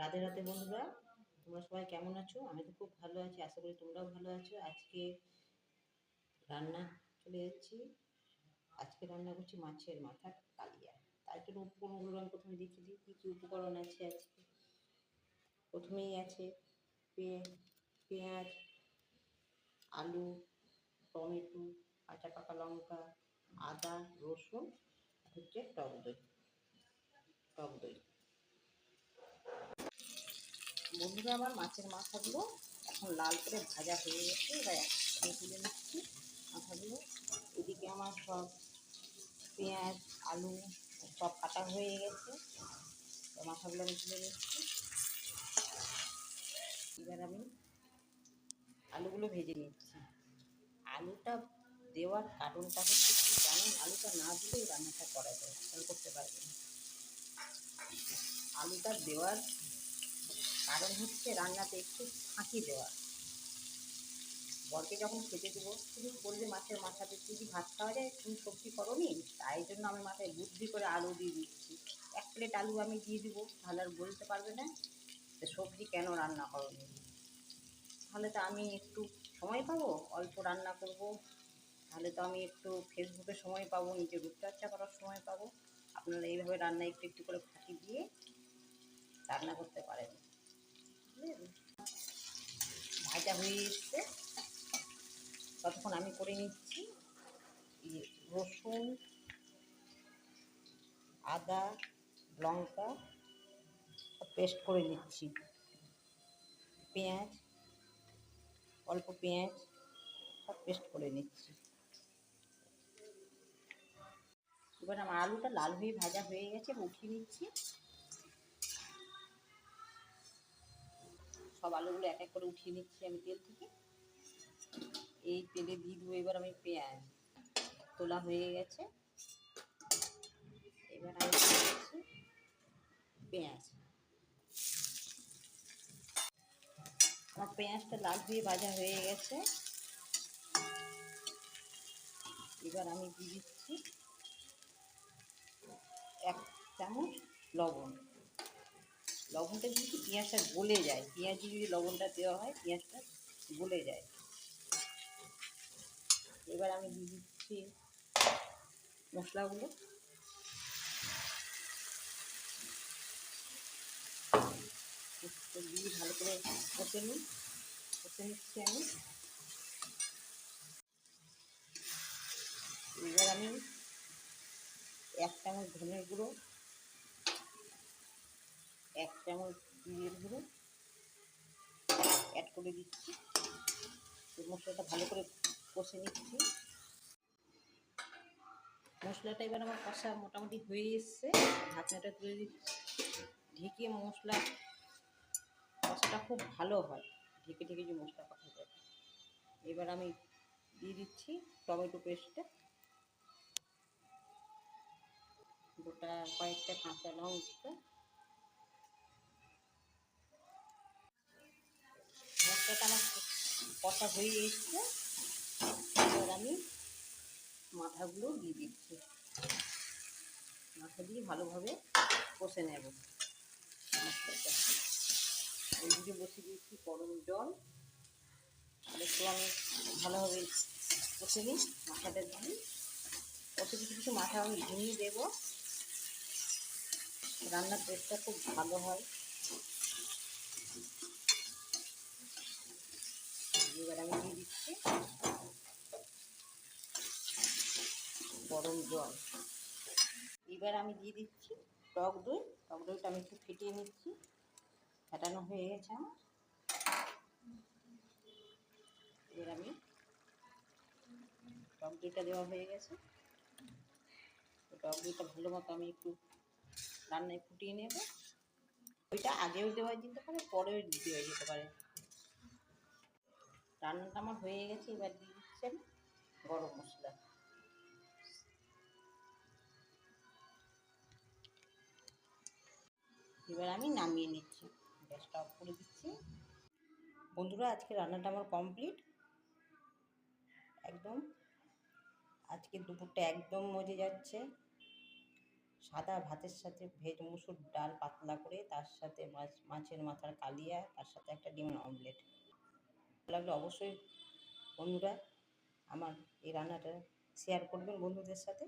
রাধে রাধে বন্ধুরা, তোমরা সবাই কেমন আছো? আমি তো খুব ভালো আছি, আশা করি তোমরাও ভালো আছো। আজকে রান্না চলে যাচ্ছি আজকে রান্না করছি মাছের মাথা কালিয়া। তার জন্য উপকরণগুলো আমি প্রথমে দেখিয়ে দিই, কী কী উপকরণ আছে আজকে। প্রথমেই আছে পেঁয়াজ, আলু, টমেটো, কাঁচা পাকা লঙ্কা, আদা, রসুন হচ্ছে টক দই। টক দই। বন্ধুরা, আমার মাছের মাথাগুলো এখন লাল করে ভাজা হয়ে গেছে। এবার তুলে নিচ্ছি মাথাগুলো। এদিকে আমার সব পেঁয়াজ, আলু সব কাটা হয়ে গেছে। তো মাথাগুলো আমি তুলে নিচ্ছি। এবার আমি আলুগুলো ভেজে নিচ্ছি। আলুটা দেওয়ার কারণটা হচ্ছে কি জানেন? আলুটা না দিলেই রান্নাটা করা যায় করতে পারবেন। আলুটা দেওয়ার কারণ হচ্ছে রান্নাতে একটু ফাঁকি দেওয়া। বরকে যখন খেতে দেবো তুমি বললে মাছের মাথাতে তুই কি ভাত খাওয়া যায়, তুমি সবজি করো নি তাই জন্য আমি মাথায় বুদ্ধি করে আলু দিয়ে দিচ্ছি। এক প্লেট আলু আমি দিয়ে দিব, তাহলে আর বলতে পারবে না যে সবজি কেন রান্না করো নি তাহলে তো আমি একটু সময় পাবো, অল্প রান্না করব। তাহলে তো আমি একটু ফেসবুকে সময় পাবো নিজের রূপচর্চা করার সময় পাবো। আপনারা এইভাবে রান্না একটু একটু করে ফাঁকি দিয়ে রান্না করতে পারেন? ভাজা হয়ে এসছে। ততক্ষণ আমি করে নিচ্ছি। রসুন, আদা, লঙ্কা পেস্ট করে নিচ্ছি। পেঁয়াজ, অল্প পেঁয়াজ সব পেস্ট করে নিচ্ছি। এবার আমার আলুটা লাল হয়ে ভাজা হয়ে গেছে, উঠিয়ে নিচ্ছি। সব আলুগুলো এক এক করে উঠিয়ে নিচ্ছি আমি তেল থেকে। এই তেলে দিয়ে দেবো এবার আমি পেঁয়াজ। তোলা হয়ে গেছে। এবার আমি পেঁয়াজ। আমার পেঁয়াজটা লাল হয়ে ভাজা হয়ে গেছে। এবার আমি দিয়ে দিচ্ছি এক চামচ লবণ। লবণটা দিচ্ছি পেঁয়াজটা গলে যায়, পেঁয়াজে যদি লবণটা দেওয়া হয়, পেঁয়াজটা গলে যায়। এবার আমি দিয়ে দিচ্ছি মশলাগুলো। দিয়ে ভালো করে কষে নিই, কষে নিচ্ছি আমি। এবার আমি এক চামচ ধনের গুঁড়ো এক চামচ জিরের গুঁড়ো অ্যাড করে দিচ্ছি। মশলাটা ভালো করে কষে নিচ্ছি। মশলাটা এবার আমার কষা মোটামুটি হয়ে এসছে। ঢাকনাটা তুলে দিচ্ছি। ঢেকে মশলা কষাটা খুব ভালো হয়। ঢেকে ঢেকে যে মশলা কষা যায়। এবার আমি দিয়ে দিচ্ছি টমেটো পেস্টটা। গোটা কয়েকটা কাঁচা লঙ্কা। মশলাটা আমার কষা হয়ে এসছে, এবার আমি মাথাগুলো দিয়ে দিচ্ছি। মাথা দিয়ে ভালোভাবে কষে নেব। মশলাটা ওইদিকে বসে দিয়েছি গরম জল। একটু আমি ভালোভাবে কষে নিই মাথাটা দিয়ে। কষে কিছু কিছু মাথা আমি ভুঙিয়ে দেবো। রান্নার টেস্টটা খুব ভালো হয়। এবার আমি দিয়ে দিচ্ছি গরম জল। এবার আমি দিয়ে দিচ্ছি টক দই। টক দইটা আমি একটু ফেটিয়ে নিচ্ছি। ফেটানো হয়ে গেছে আমার। এবার আমি টক দইটা দেওয়া হয়ে গেছে। টক দইটা ভালো মতো আমি একটু রান্নায় ফুটিয়ে নেব। ওইটা আগেও দেওয়া যেতে পারে পরেও দিতে দেওয়া যেতে পারে। রান্নাটা আমার হয়ে গেছে, এবার দিয়ে দিচ্ছি আমি গরম মশলা। এবার আমি নামিয়ে নিচ্ছি, গ্যাসটা অফ করে দিচ্ছি। বন্ধুরা, আজকে রান্নাটা আমার কমপ্লিট। একদম, আজকে দুপুরটা একদম মজে যাচ্ছে। সাদা ভাতের সাথে ভেজ মুসুর ডাল পাতলা করে, তার সাথে মাছ, মাছের মাথার কালিয়া, তার সাথে একটা ডিমের অমলেট। লাগলে অবশ্যই বন্ধুরা আমার এই রান্নাটা শেয়ার করবেন বন্ধুদের সাথে।